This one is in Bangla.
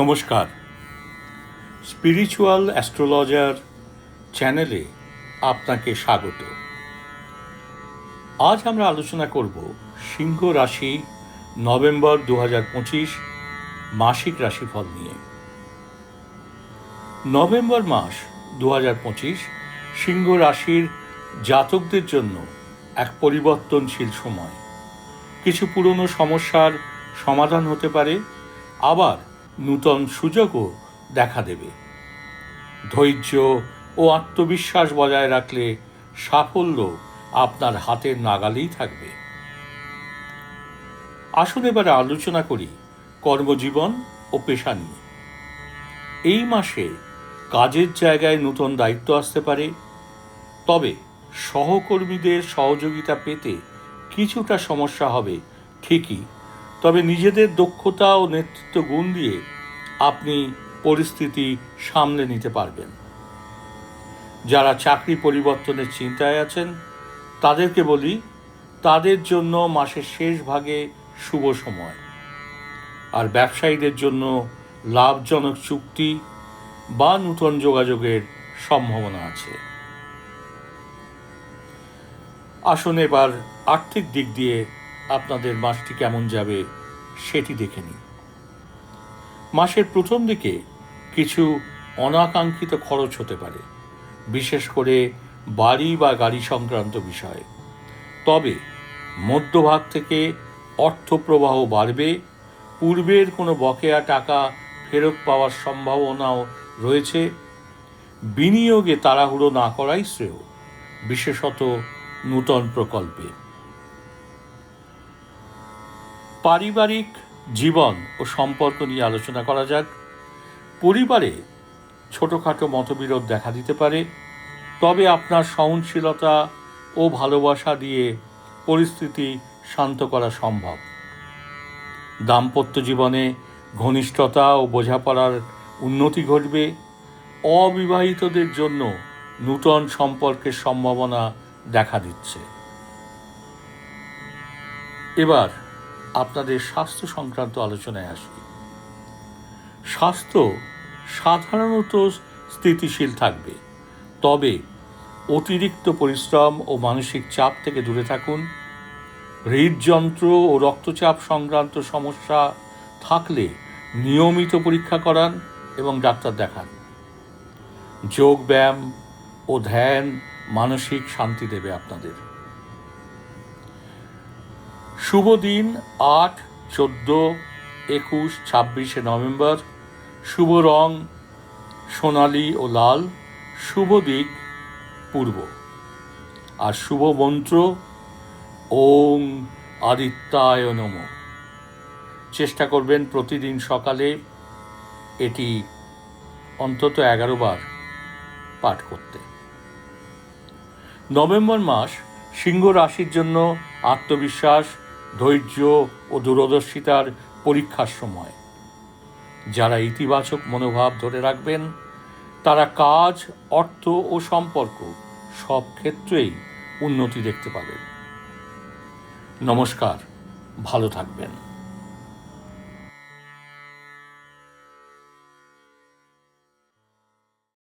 নমস্কার। স্পিরিচুয়াল অ্যাস্ট্রোলজার চ্যানেলে আপনাকে স্বাগত। আজ আমরা আলোচনা করব সিংহ রাশি নভেম্বর দু পঁচিশ মাসিক রাশিফল নিয়ে। নভেম্বর মাস দু পঁচিশ সিংহ রাশির জাতকদের জন্য এক পরিবর্তনশীল সময়। কিছু পুরনো সমস্যার সমাধান হতে পারে, আবার নূতন সুযোগও দেখা দেবে। ধৈর্য ও আত্মবিশ্বাস বজায় রাখলে সাফল্য আপনার হাতের নাগালেই থাকবে। আসুন এবারে আলোচনা করি কর্মজীবন ও পেশা নিয়ে। এই মাসে কাজের জায়গায় নতুন দায়িত্ব আসতে পারে, তবে সহকর্মীদের সহযোগিতা পেতে কিছুটা সমস্যা হবে ঠিকই। তবে নিজেদের দক্ষতা ও নেতৃত্ব গুণ দিয়ে আপনি পরিস্থিতি সামলে নিতে পারবেন। যারা চাকরি পরিবর্তনের চিন্তায় আছেন, তাদেরকে বলি, তাদের জন্য মাসের শেষ ভাগে শুভ সময়। আর ব্যবসায়ীদের জন্য লাভজনক চুক্তি বা নূতন যোগাযোগের সম্ভাবনা আছে। আসুন এবার আর্থিক দিক দিয়ে আপনাদের মাসটি কেমন যাবে সেটি দেখে নিন। মাসের প্রথম দিকে কিছু অনাকাঙ্ক্ষিত খরচ হতে পারে, বিশেষ করে বাড়ি বা গাড়ি সংক্রান্ত বিষয়ে। তবে মধ্যভাগ থেকে অর্থ প্রবাহ বাড়বে, পূর্বের কোনো বকেয়া টাকা ফেরত পাওয়ার সম্ভাবনাও রয়েছে। বিনিয়োগে তাড়াহুড়ো না করাই শ্রেয়, বিশেষত নূতন প্রকল্পে। পারিবারিক জীবন ও সম্পর্ক নিয়ে আলোচনা করা যাক। পরিবারে ছোটোখাটো মতবিরোধ দেখা দিতে পারে, তবে আপনার সহনশীলতা ও ভালোবাসা দিয়ে পরিস্থিতি শান্ত করা সম্ভব। দাম্পত্য জীবনে ঘনিষ্ঠতা ও বোঝাপড়ার উন্নতি ঘটবে। অবিবাহিতদের জন্য নূতন সম্পর্কের সম্ভাবনা দেখা দিচ্ছে। এবার আপনাদের স্বাস্থ্য সংক্রান্ত আলোচনায় আসি। স্বাস্থ্য সাধারণত স্থিতিশীল থাকবে। তবে অতিরিক্ত পরিশ্রম ও মানসিক চাপ থেকে দূরে থাকুন। হৃদযন্ত্র ও রক্তচাপ সংক্রান্ত সমস্যা থাকলে নিয়মিত পরীক্ষা করান এবং ডাক্তার দেখান। যোগ ব্যায়াম ও ধ্যান মানসিক শান্তি দেবে আপনাদের। শুভ দিন, আট, চোদ্দ, একুশ, ছাব্বিশে নভেম্বর। শুভ রং, সোনালি ও লাল। শুভ দিক, পূর্ব। আর শুভ মন্ত্র ওং আদিত্যায় নম। চেষ্টা করবেন প্রতিদিন সকালে এটি অন্তত এগারো বার পাঠ করতে। নভেম্বর মাস সিংহ রাশির জন্য আত্মবিশ্বাস ধৈর্য ও দূরদর্শিতার পরীক্ষার সময়। যারা ইতিবাচক মনোভাব ধরে রাখবেন, তারা কাজ, অর্থ ও সম্পর্ক সব ক্ষেত্রেই উন্নতি দেখতে পাবেন। নমস্কার, ভালো থাকবেন।